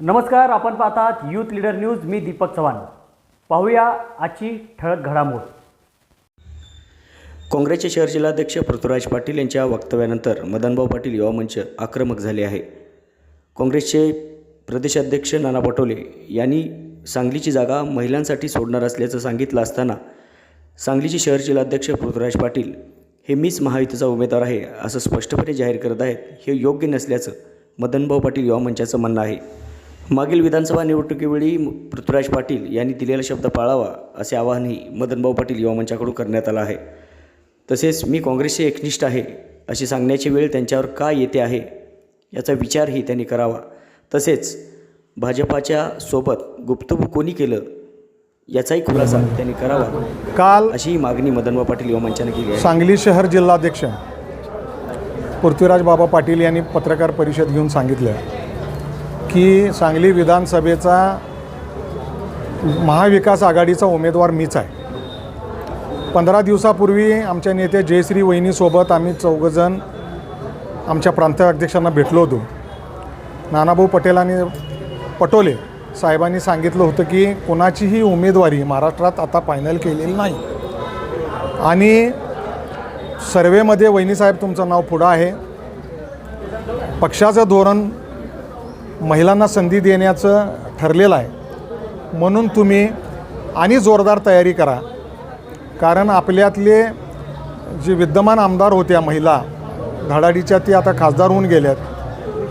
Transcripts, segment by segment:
नमस्कार आपण पाहतात यूथ लीडर न्यूज मी दीपक चव्हाण. पाहूया आजची ठळक घडामोड. काँग्रेसचे शहर जिल्हाध्यक्ष पृथ्वीराज पाटील यांच्या वक्तव्यानंतर मदनभाऊ पाटील युवा मंच आक्रमक झाले आहे. काँग्रेसचे प्रदेशाध्यक्ष नाना पटोले यांनी सांगलीची जागा महिलांसाठी सोडणार असल्याचं सांगितलं असताना सांगलीचे शहर जिल्हाध्यक्ष पृथ्वीराज पाटील हे मीच महायुतीचा उमेदवार आहे असं स्पष्टपणे जाहीर करत आहेत हे योग्य नसल्याचं मदनभाऊ पाटील युवा मंचाचं म्हणणं आहे. मागील विधानसभा निवडणुकीवेळी पृथ्वीराज पाटील यांनी दिलेला शब्द पाळावा असे आवाहनही मदनभाऊ पाटील युवा मंचाकडून करण्यात आलं आहे. तसेच मी काँग्रेसचे एकनिष्ठ आहे अशी सांगण्याची वेळ त्यांच्यावर का येते आहे याचा विचारही त्यांनी करावा. तसेच भाजपाच्या सोबत गुप्तगू कोणी केलं याचाही खुलासा त्यांनी करावा काल अशी मागणी मदनभाऊ पाटील युवा मंचाने केली आहे. सांगली शहर जिल्हाध्यक्ष पृथ्वीराज बाबा पाटील यांनी पत्रकार परिषद घेऊन सांगितलं. की सांगली विधानसभेचा महाविकास आघाडीचा उमेदवार मीच आहे. पंधरा दिवसापूर्वी आमच्या नेते जयश्री वहिनीसोबत आम्ही चौघजण आमच्या प्रांताध्यक्षांना भेटलो होतो. नानाभाऊ पटेल आणि पटोले साहेबांनी सांगितलं होतं की कोणाचीही उमेदवारी महाराष्ट्रात आता फायनल केलेली नाही. आणि सर्वेमध्ये वहिनीसाहेब तुमचं नाव पुढं आहे. पक्षाचं धोरण महिलांना संधी देण्याचं ठरलेलं आहे. म्हणून तुम्ही आणि जोरदार तयारी करा. कारण आपल्यातले जे विद्यमान आमदार होत्या महिला धडाडीच्या ती आता खासदार होऊन गेल्यात.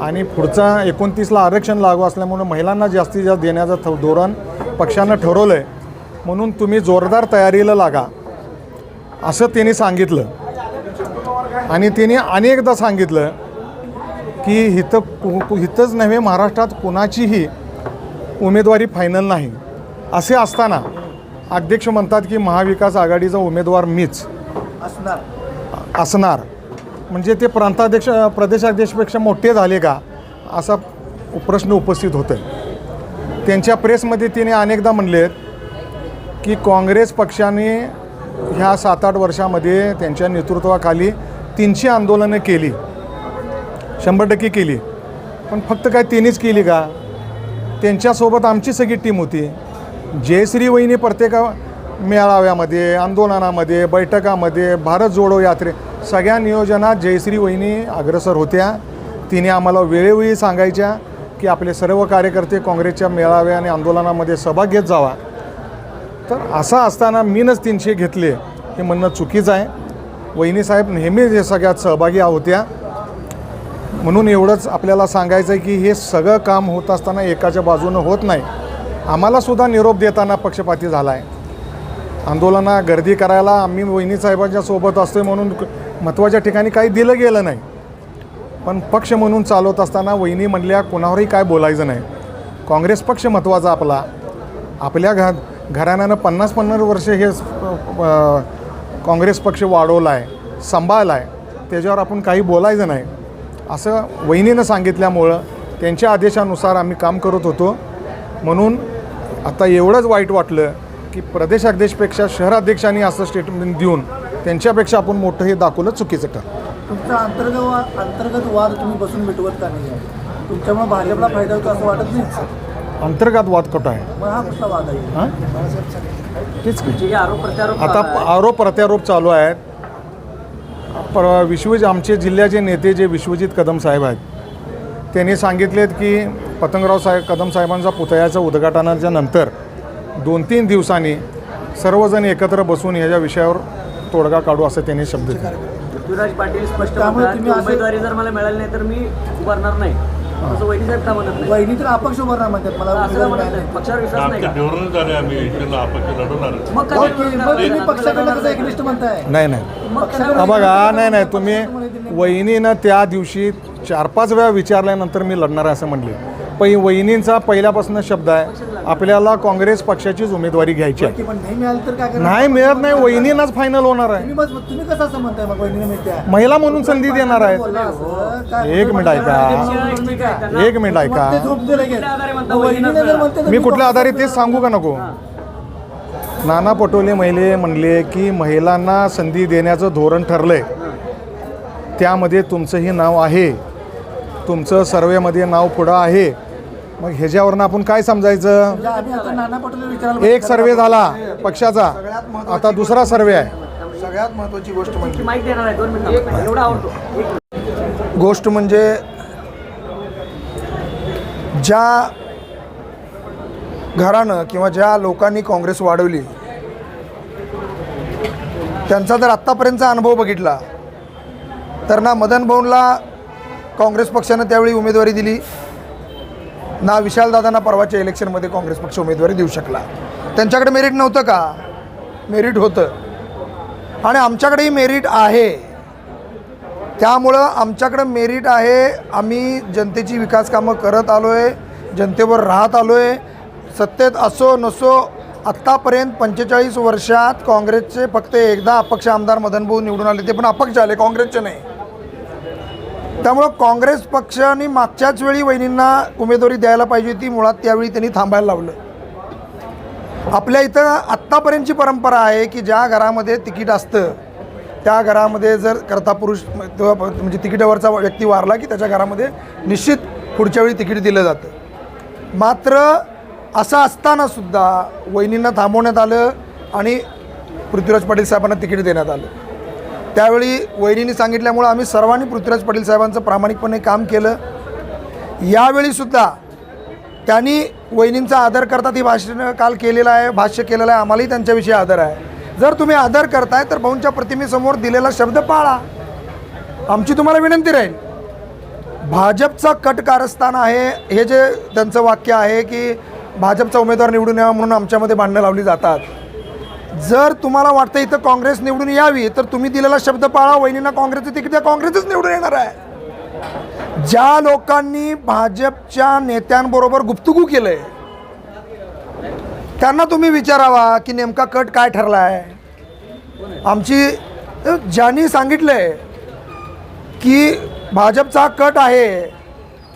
आणि पुढचा एकोणतीसला आरक्षण लागू असल्यामुळे महिलांना जास्तीत जास्त देण्याचं थ धोरण पक्षानं ठरवलं आहे म्हणून तुम्ही जोरदार तयारीला लागा. असं त्यांनी सांगितलं. आणि त्यांनी अनेकदा सांगितलं की इथं कु- इथंच नव्हे महाराष्ट्रात कुणाचीही उमेदवारी फायनल नाही. असे असताना अध्यक्ष म्हणतात की महाविकास आघाडीचा उमेदवार मीच. असणार. म्हणजे ते प्रांताध्यक्ष प्रदेशाध्यक्षपेक्षा मोठे झाले का असा प्रश्न उपस्थित होतो त्यांच्या प्रेसमध्ये तिने अनेकदा म्हणलेत की काँग्रेस पक्षाने ह्या सात आठ वर्षामध्ये त्यांच्या नेतृत्वाखाली तीनशे आंदोलनं केली. शंभर टक्के केली. पण फक्त काय तिनेच केली का? त्यांच्यासोबत आमची सगळी टीम होती. जयश्री वहिनी प्रत्येक मेळाव्यामध्ये आंदोलनामध्ये बैठकामध्ये भारत जोडो यात्रे सगळ्या नियोजनात जयश्री वहिनी अग्रसर होत्या. तिने आम्हाला वेळोवेळी सांगायच्या की आपले सर्व कार्यकर्ते काँग्रेसच्या मेळाव्या आणि आंदोलनामध्ये सहभाग घेत जावा. तर असं असताना मीनच तीनशे घेतले हे म्हणणं चुकीचं आहे. वहिनीसाहेब नेहमीच हे सगळ्यात सहभागी होत्या. म्हणून एवढंच आपल्याला सांगायचं आहे की हे सगळं काम होत असताना एकाच्या बाजूनं होत नाही. आम्हालासुद्धा निरोप देताना पक्षपाती झाला आहे आंदोलना गर्दी करायला आम्ही वहिनीसाहेबांच्या सोबत असतो म्हणून महत्त्वाच्या ठिकाणी काही दिलं गेलं नाही. पण पक्ष म्हणून चालवत असताना वहिनी म्हणल्या कोणावरही काय बोलायचं नाही. काँग्रेस पक्ष महत्त्वाचा आपला. आपल्या घ घराण्यानं पन्नास पन्नास वर्ष हे काँग्रेस पक्ष वाढवला आहे सांभाळला आहे त्याच्यावर आपण काही बोलायचं नाही. असं वहिनीनं सांगितल्यामुळं त्यांच्या आदेशानुसार आम्ही काम करत होतो. म्हणून आता एवढंच वाईट वाटलं की प्रदेशाध्यक्षपेक्षा शहराध्यक्षांनी असं स्टेटमेंट देऊन त्यांच्यापेक्षा आपण मोठं हे दाखवलं चुकीचं ठरलं. तुमचा अंतर्गत अंतर्गत वाद तुम्ही बसून मिटवत का नाही? तुमच्यामुळे भाजपला फायदा होतो असं वाटत नाही? अंतर्गत वाद कुठं आहे? मग हा कुठला वाद आहे? हां? तेच आता आरोप प्रत्यारोप चालू आहेत. पर विश्व आमचे जिल्ह्याचे नेते जे विश्वजित कदम साहेब आहेत त्यांनी सांगितलेत की पतंगराव साहेब कदम साहेबांचा पुतळ्याच्या उद्घाटनाच्या नंतर दोन तीन दिवसांनी सर्वजण एकत्र बसून ह्याच्या विषयावर तोडगा काढू असं त्यांनी शब्द दिले. पृथ्वीराज पाटील स्पष्ट त्यामुळे तुम्ही उमेदवारी जर मला मिळाली नाही तर मी उभारणार नाही. असं वहिनी साहेब का म्हणत नाही वहिनी तर अपक्ष उभारणार म्हणतात मला असं का उमेदवारी म्हणत मिळाली नाही नाही. पक्षावर विश्वास नाही आमच्या का? निवडून झाले आम्ही इकडनं अपक्ष लढवणार मग मग काय तुम्ही- मग तुम्ही पक्षाकडे कसं एकनिष्ठ म्हणताय? नाही नाही. मग हा बघा नाही नाही तुम्ही वहिनीनं त्या दिवशी चार पाच वेळा विचारल्यानंतर मी लढणार आहे असं म्हणले. पण वहिनींचा पहिल्यापासून शब्द आहे. आपल्याला काँग्रेस पक्षाचीच उमेदवारी घ्यायची आहे. नाही मिळालं तर काय करणार? नाही मिळत नाही वहिनींनाच फायनल होणार आहे. तुम्ही मग तुम्ही कसं असं म्हणताय मग वहिनीने मिळत्या महिला म्हणून संधी देणार आहेत बोलला असं, काय- एक मिनिट ऐका. एक मिनिट मग ते ऐका झोपते लगेच. कुठल्या आधारे म्हणता मग वहिनीने जर म्हणते तर मी कुठल्या आधारे तेच सांगू का नको? नाना पटोले महिले म्हणले की महिलांना संधी देण्याचं धोरण ठरलंय. त्यामध्ये तुमचंही नाव आहे. तुमचं सर्वेमध्ये नाव पुढं आहे. मग ह्याच्यावरनं आपण काय समजायचं? म्हणजे एक सर्वे झाला पक्षाचा. आता दुसरा सर्वे आहे. सगळ्यात महत्त्वाची गोष्ट म्हणजे माहिती देणार आहे. दोन मिनिटं एवढा आवडतो. गोष्ट म्हणजे ज्या घरानं किंवा ज्या लोकांनी काँग्रेस वाढवली त्यांचा जर आत्तापर्यंतचा अनुभव बघितला तर ना मदन भाऊंला काँग्रेस पक्षानं त्यावेळी उमेदवारी दिली. ना विशालदादांना परवाच्या इलेक्शनमध्ये काँग्रेस पक्ष उमेदवारी देऊ शकला. त्यांच्याकडे मेरिट नव्हतं का? मेरिट होतं. आणि आमच्याकडेही मेरिट आहे. त्यामुळं आमच्याकडं मेरिट आहे. आम्ही जनतेची विकास कामं करत आलो आहे जनतेवर राहत आलो आहे सत्तेत असो नसो आत्तापर्यंत पंचेचाळीस वर्षात काँग्रेसचे फक्त एकदा अपक्ष आमदार मदनभाऊ निवडून आले. ते पण अपक्ष आले काँग्रेसचे नाही. त्यामुळं काँग्रेस पक्षाने मागच्याच वेळी वहिनींना उमेदवारी द्यायला पाहिजे होती. मुळात त्यावेळी त्यांनी थांबायला लावलं. आपल्या इथं आत्तापर्यंतची परंपरा आहे की ज्या घरामध्ये तिकीट असतं त्या घरामध्ये जर करता पुरुष म्हणजे तिकिटावरचा व्यक्ती वारला की त्याच्या घरामध्ये निश्चित पुढच्या वेळी तिकीट दिलं जातं. मात्र असं असताना सुद्धा वहिनींना थांबवण्यात आलं आणि पृथ्वीराज पाटील साहेबांना तिकीट देण्यात आलं. त्यावेळी वहिनीने सांगितल्यामुळं आम्ही सर्वांनी पृथ्वीराज पाटील साहेबांचं प्रामाणिकपणे काम केलं. यावेळीसुद्धा त्यांनी वहिनींचा आदर करतात ही भाषण काल केलेलं आहे भाष्य केलेलं आहे आम्हालाही त्यांच्याविषयी आदर आहे. जर तुम्ही आदर करताय तर भाऊंच्या प्रतिमेसमोर दिलेला शब्द पाळा. आमची तुम्हाला विनंती राहील. भाजपचा कट कारस्थान आहे हे जे त्यांचं वाक्य आहे की भाजपचा उमेदवार निवडून यावा म्हणून आमच्यामध्ये भांडणं लावली जातात. जर तुम्हाला वाटतं इथं काँग्रेस निवडून यावी तर तुम्ही दिलेला शब्द पाळा. वहिनींना काँग्रेसचं तिकीट काँग्रेसच निवडून येणार आहे. ज्या लोकांनी भाजपच्या नेत्यांबरोबर गुप्तगू केलंय त्यांना तुम्ही विचारावा की नेमका कट काय ठरला आहे आमची ज्यांनी सांगितलंय की भाजपचा हा कट आहे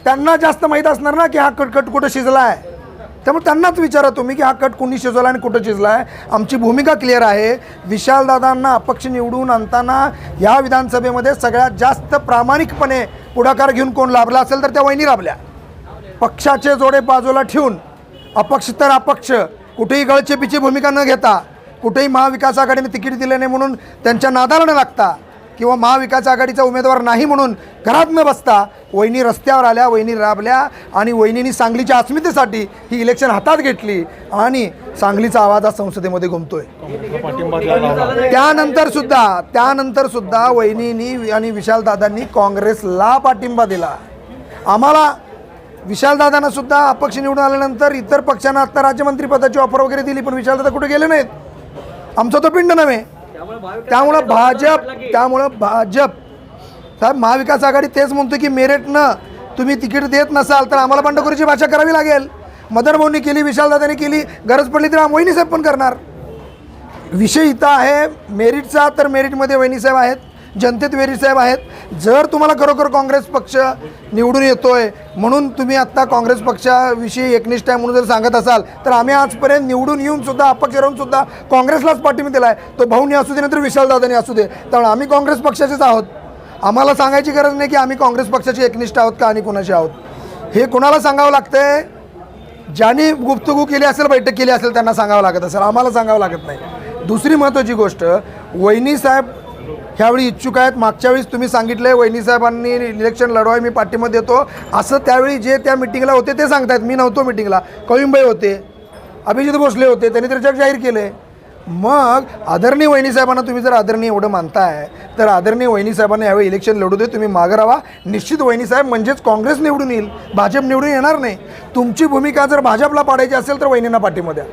त्यांना जास्त माहीत असणार ना की हा कट कट कुठं शिजला आहे त्यामुळे त्यांनाच विचारा तुम्ही की हा कट कुणी शिजवला आणि कुठं शिजला आहे आमची भूमिका क्लिअर आहे. विशालदादांना अपक्ष निवडून आणताना या विधानसभेमध्ये सगळ्यात जास्त प्रामाणिकपणे पुढाकार घेऊन कोण लाभला असेल तर त्या वहिनी लाभल्या. पक्षाचे जोडे बाजूला ठेवून अपक्ष तर अपक्ष कुठेही गळचेपीची भूमिका न घेता कुठेही महाविकास आघाडीने तिकीट दिले नाही म्हणून त्यांच्या नादाला न लागता किंवा महाविकास आघाडीचा उमेदवार नाही म्हणून घरात न बसता वहिनी रस्त्यावर आल्या वहिनी राबल्या आणि वहिनींनी सांगलीच्या अस्मितेसाठी ही इलेक्शन हातात घेतली आणि सांगलीचा आवाज आज संसदेमध्ये घुमतोय. त्यानंतर सुद्धा त्यानंतर सुद्धा वहिनींनी आणि विशालदादांनी काँग्रेसला पाठिंबा दिला. आम्हाला विशालदादांना सुद्धा अपक्ष निवडून आल्यानंतर इतर पक्षांना आत्ता राज्यमंत्रीपदाची ऑफर वगैरे दिली पण विशालदादा कुठे गेले नाहीत? आमचं तो पिंड नव्हे. त्यामुळं भाजप त्यामुळं भाजप. साहेब महाविकास आघाडी तेच म्हणतो की मेरिटनं तुम्ही तिकीट देत नसाल तर आम्हाला बंडखोरीची भाषा करावी लागेल. मदर भाऊंनी केली विशालदादांनी केली गरज पडली तर मोहिनी साहेब पण करणार. विषय इथं आहे मेरिटचा तर मेरिटमध्ये वहिनीसाहेब आहेत. जनतेत साहेब आहेत. जर तुम्हाला खरोखर काँग्रेस पक्ष निवडून येतो आहे म्हणून तुम्ही आत्ता काँग्रेस पक्षाविषयी एकनिष्ठ आहे म्हणून जर सांगत असाल तर आम्ही आजपर्यंत निवडून येऊन सुद्धा अपक्ष राहूनसुद्धा काँग्रेसलाच पाठिंबा दिला आहे तो भाऊनी असू दे नंतर विशालदादानी असू दे. त्यामुळे आम्ही काँग्रेस पक्षाचेच आहोत. आम्हाला सांगायची गरज नाही की आम्ही काँग्रेस पक्षाचे एकनिष्ठ आहोत का आणि कोणाचे आहोत. हे कोणाला सांगावं लागतंय? ज्यांनी गुप्तगू केली असेल बैठक केली असेल त्यांना सांगावं लागत असेल. आम्हाला सांगावं लागत नाही. दुसरी महत्त्वाची गोष्ट वहिनी साहेब ह्यावेळी इच्छुक आहेत. मागच्या वेळेस तुम्ही सांगितलं आहे साहेबांनी इलेक्शन लढवाय मी पाठिंबा देतो. असं त्यावेळी जे त्या मिटिंगला होते ते सांगतायत. मी नव्हतो मिटिंगला कविंबाई होते. अभिजित भोसले होते. त्यांनी तर जग जाहीर केले मग आदरणीय वहिनीसाहेबांना तुम्ही जर आदरणीय एवढं मानताय तर आदरणीय वहिनीसाहेबांना यावेळी इलेक्शन लढू दे. तुम्ही मागं राहा. निश्चित वहिनीसाहेब म्हणजेच काँग्रेस निवडून येईल. भाजप निवडून येणार नाही. तुमची भूमिका जर भाजपला पाडायची असेल तर वहिनींना पाठिंबा द्या.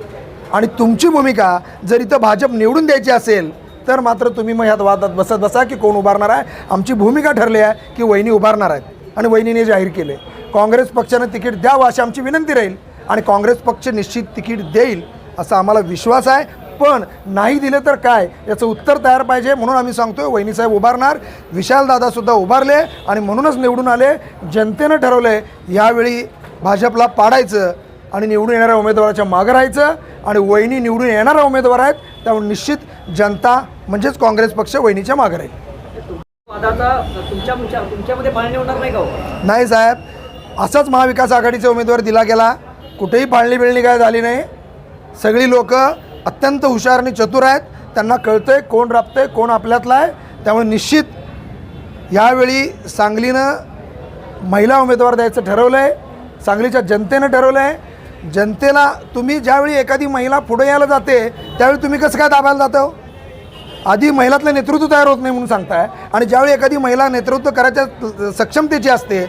आणि तुमची भूमिका जर इथं भाजप निवडून द्यायची असेल तर मात्र तुम्ही मग ह्यात वादात बसत बसा की कोण उभारणार आहे? आमची भूमिका ठरली आहे की वहिनी उभारणार आहेत. आणि वहिनीने जाहीर केले. काँग्रेस पक्षानं तिकीट द्यावं अशी आमची विनंती राहील आणि काँग्रेस पक्ष निश्चित तिकीट देईल असा आम्हाला विश्वास आहे. पण नाही दिलं तर काय? याचं उत्तर तयार पाहिजे म्हणून आम्ही सांगतोय वहिनीसाहेब उभारणार. विशालदादासुद्धा उभारले आणि म्हणूनच निवडून आले. जनतेनं ठरवलं आहे यावेळी भाजपला पाडायचं. आणि निवडून येणाऱ्या उमेदवाराच्या मागं राहायचं आणि वहिनी निवडून येणारा उमेदवार आहेत त्यामुळे निश्चित जनता म्हणजेच काँग्रेस पक्ष वहिनीच्या मागं राहील. का हो? नाही साहेब असाच महाविकास आघाडीचा उमेदवार दिला गेला कुठेही पाळणी बिळणी काय झाली नाही. सगळी लोक अत्यंत हुशार आणि चतुर आहेत त्यांना कळतंय कोण राबतंय कोण आपल्यातला आहे. त्यामुळे निश्चित यावेळी सांगलीनं महिला उमेदवार द्यायचं ठरवलं आहे सांगलीच्या जनतेनं ठरवलं आहे जनतेला तुम्ही ज्यावेळी एखादी महिला पुढे यायला जाते त्यावेळी तुम्ही कसं काय दाबायला जातं हो? आधी महिलातलं नेतृत्व तयार होत नाही म्हणून सांगताय आणि ज्यावेळी एखादी महिला नेतृत्व करायच्या सक्षमतेची असते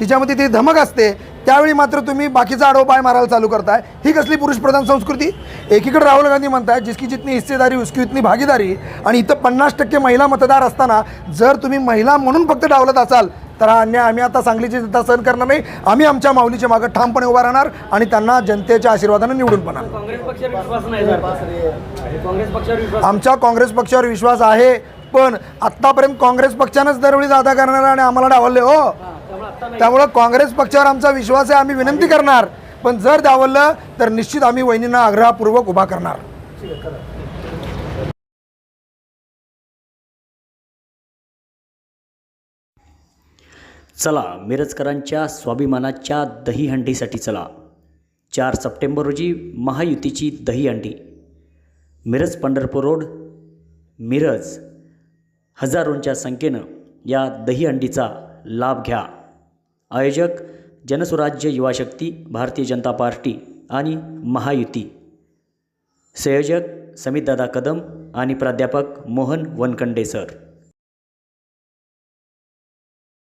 तिच्यामध्ये ती धमक असते त्यावेळी मात्र तुम्ही बाकीचा आडव पाय मारायला चालू करताय. ही कसली पुरुषप्रधान संस्कृती? एकीकडे राहुल गांधी म्हणताय जिसकी जितनी हिस्सेदारी उसकी उतनी भागीदारी आणि इथं पन्नास टक्के महिला मतदार असताना जर तुम्ही महिला म्हणून फक्त डावलत असाल तर हा अन्याय आम्ही आता सांगलीची जनता सहन करणार नाही. आम्ही आमच्या माऊलीच्या मागं ठामपणे उभा राहणार आणि त्यांना जनतेच्या आशीर्वादाने निवडून पण आमच्या काँग्रेस पक्षावर विश्वास आहे पण आत्तापर्यंत काँग्रेस पक्षानंच दरवेळी दादा करणार आणि आम्हाला डावलले हो. त्यामुळं काँग्रेस पक्षावर आमचा विश्वास आहे आम्ही विनंती करणार. पण जर डावललं तर निश्चित आम्ही वहिनींना आग्रहपूर्वक उभा करणार. चला मिरजकरांच्या स्वाभिमानाच्या दहीहंडीसाठी चला. चार सप्टेंबर रोजी महायुतीची दहीहंडी मिरज पंढरपूर रोड मिरज. हजारोंच्या संख्येनं या दहीहंडीचा लाभ घ्या. आयोजक जनसुराज्य युवा शक्ती भारतीय जनता पार्टी आणि महायुती. संयोजक समितदादा कदम आणि प्राध्यापक मोहन वनकंडे सर.